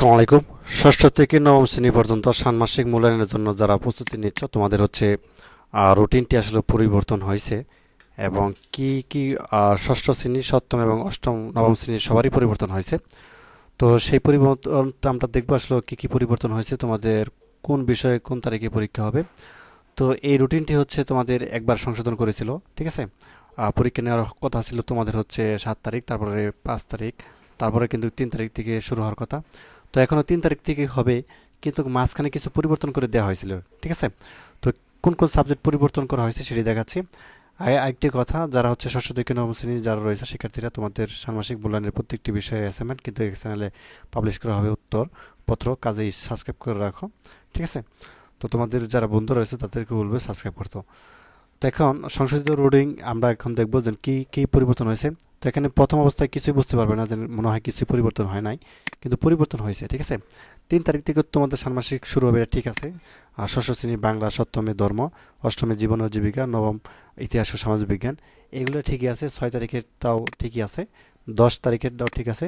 আসসালামু আলাইকুম। ষষ্ঠ থেকে নবম শ্রেণি পর্যন্ত ষান্মাসিক মূল্যায়নের জন্য যারা প্রস্তুতি নিচ্ছ, তোমাদের হচ্ছে রুটিনটি আসলে পরিবর্তন হয়েছে এবং কি কি ষষ্ঠ শ্রেণি, সপ্তম এবং অষ্টম, নবম শ্রেণির সবারই পরিবর্তন হয়েছে। তো সেই পরিবর্তনটা আমরা দেখব আসলে কী কী পরিবর্তন হয়েছে, তোমাদের কোন বিষয়ে কোন তারিখে পরীক্ষা হবে। তো এই রুটিনটি হচ্ছে তোমাদের একবার সংশোধন করেছিল, ঠিক আছে? পরীক্ষা নেওয়ার কথা ছিল তোমাদের হচ্ছে সাত তারিখ, তারপরে পাঁচ তারিখ, তারপরে কিন্তু তিন তারিখ থেকে শুরু হওয়ার কথা। তো এখনও তিন তারিখ থেকে হবে, কিন্তু মাঝখানে কিছু পরিবর্তন করে দেওয়া হয়েছিল, ঠিক আছে? তো কোন কোন সাবজেক্ট পরিবর্তন করা হয়েছে সেটি দেখাচ্ছি। আর আরেকটি কথা, যারা হচ্ছে ষষ্ঠ থেকে নবম শ্রেণি যারা রয়েছে, শিক্ষার্থীরা, তোমাদের ষান্মাসিক মূল্যায়নের প্রত্যেকটি বিষয়ে অ্যাসাইনমেন্ট কিন্তু এই চ্যানেলে পাবলিশ করা হবে উত্তর পত্র কাজেই সাবস্ক্রাইব করে রাখো, ঠিক আছে? তো তোমাদের যারা বন্ধু রয়েছে, তাদেরকে বলবে সাবস্ক্রাইব করতে। তো এখন সংশোধিত রুডিং আমরা এখন দেখব যে কি কি পরিবর্তন হয়েছে। তো এখানে প্রথম অবস্থায় কিছুই বুঝতে পারবে না যে মনে হয় কিছুই পরিবর্তন হয় নাই, কিন্তু পরিবর্তন হয়েছে, ঠিক আছে? তিন তারিখ থেকে তোমাদের ষান্মাসিক শুরু হবে, ঠিক আছে? আর ষষ্ঠ শ্রেণি বাংলা, সপ্তমে ধর্ম, অষ্টমে জীবন ও জীবিকা, নবম ইতিহাস ও সমাজ বিজ্ঞান। এগুলো ঠিকই আছে, ছয় তারিখেরটাও ঠিকই আছে, দশ তারিখেরটাও ঠিক আছে,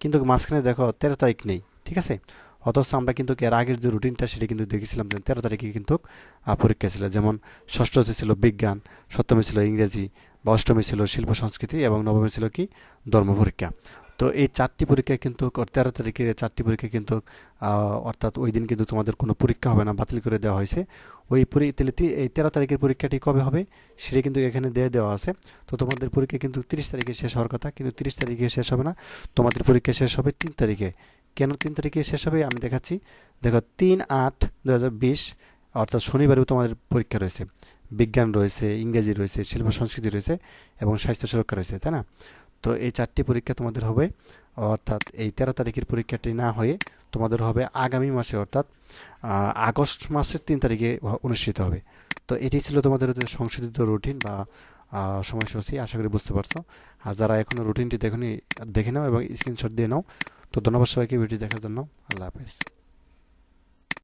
কিন্তু মাঝখানে দেখো তেরো তারিখ নেই, ঠিক আছে? অথচ আমরা কিন্তু এর আগের যে রুটিনটা সেটা কিন্তু দেখেছিলাম যে তেরো তারিখে কিন্তু পরীক্ষা ছিল। যেমন ষষ্ঠতে ছিল বিজ্ঞান, সপ্তমে ছিল ইংরেজি বা অষ্টমে ছিল শিল্প সংস্কৃতি এবং নবমে ছিল কি ধর্ম পরীক্ষা। তো এই চারটি পরীক্ষা কিন্তু তেরো তারিখের চারটি পরীক্ষা কিন্তু অর্থাৎ ওই দিন কিন্তু তোমাদের কোনো পরীক্ষা হবে না, বাতিল করে দেওয়া হয়েছে। ওই তাহলে এই তেরো তারিখের পরীক্ষাটি কবে হবে সেটা কিন্তু এখানে দিয়ে দেওয়া আছে। তো তোমাদের পরীক্ষা কিন্তু তিরিশ তারিখে শেষ হওয়ার কথা, কিন্তু তিরিশ তারিখে শেষ হবে না। তোমাদের পরীক্ষা শেষ হবে তিন তারিখে। কেন তিন তারিখে শেষ হবে? আমি দেখাচ্ছি। দেখো, তিন আট দু অর্থাৎ শনিবারেও তোমাদের পরীক্ষা রয়েছে। বিজ্ঞান রয়েছে, ইংরেজি রয়েছে, শিল্প সংস্কৃতি রয়েছে এবং স্বাস্থ্য সুরক্ষা রয়েছে, তাই না? তো এই চারটি পরীক্ষা তোমাদের হবে, অর্থাৎ এই তেরো তারিখের পরীক্ষাটি না হয়ে তোমাদের হবে আগামী মাসে, অর্থাৎ আগস্ট মাসের তিন তারিখে অনুষ্ঠিত হবে। তো এটি ছিল তোমাদের সংশোধিত রুটিন বা সময়সূচি, আশা করি বুঝতে পারছ। আর যারা এখনও রুটিনটি দেখনি, দেখে নাও এবং স্ক্রিনশট দিয়ে নাও। তো ধন্যবাদ সবাইকে ভিডিও দেখার জন্য। আল্লাহ হাফেজ।